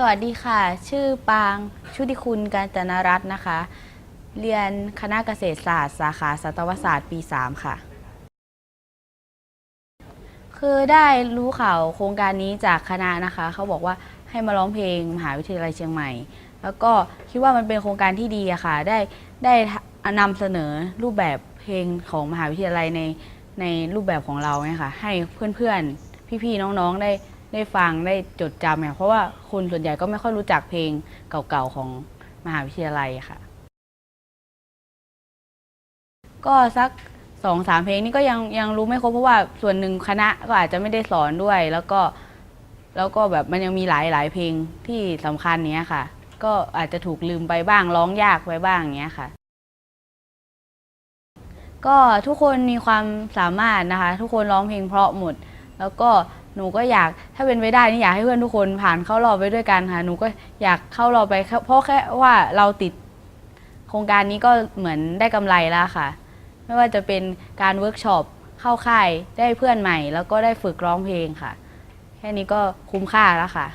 สวัสดีค่ะ ชื่อปางชุติคุณกาญจนรัตน์นะคะ เรียนคณะเกษตรศาสตร์ สาขาสัตวศาสตร์ปี 3 ค่ะ คือได้รู้ข่าวโครงการนี้จากคณะนะคะ เขาบอกว่าให้มาร้องเพลงมหาวิทยาลัยเชียงใหม่ แล้วก็คิดว่ามันเป็นโครงการที่ดีอะค่ะ ได้ได้นำเสนอรูปแบบเพลงของมหาวิทยาลัยในในรูปแบบของเราเนี่ยค่ะ ให้เพื่อนๆ พี่ๆ น้องๆ ได้ ได้ฟังได้จดจำเนี่ยเพราะว่าคนส่วนใหญ่ก็ไม่ค่อยรู้จักเพลงเก่าๆของมหาวิทยาลัยค่ะ ก็สักสองสามเพลงนี่ก็ยังยังรู้ไม่ครบเพราะว่าส่วนหนึ่งคณะก็อาจจะไม่ได้สอนด้วย แล้วก็แล้วก็แบบมันยังมีหลายหลายเพลงที่สำคัญเนี้ยค่ะ ก็อาจจะถูกลืมไปบ้างร้องยากไปบ้างอย่างเงี้ยค่ะ ก็ทุกคนมีความสามารถนะคะ ทุกคนร้องเพลงเพราะหมด แล้วก็ หนูก็อยากถ้าเป็นไปได้นี่อยากให้เพื่อนทุกคนผ่านเข้ารอบไปด้วยกันค่ะหนูก็อยากเข้ารอบไปเพราะแค่ว่าเราติดโครงการนี้ก็เหมือนได้กำไรแล้วค่ะ ไม่ว่าจะเป็นการเวิร์กช็อปเข้าค่ายได้เพื่อนใหม่ แล้วก็ได้ฝึกร้องเพลงค่ะ แค่นี้ก็คุ้มค่าแล้วค่ะ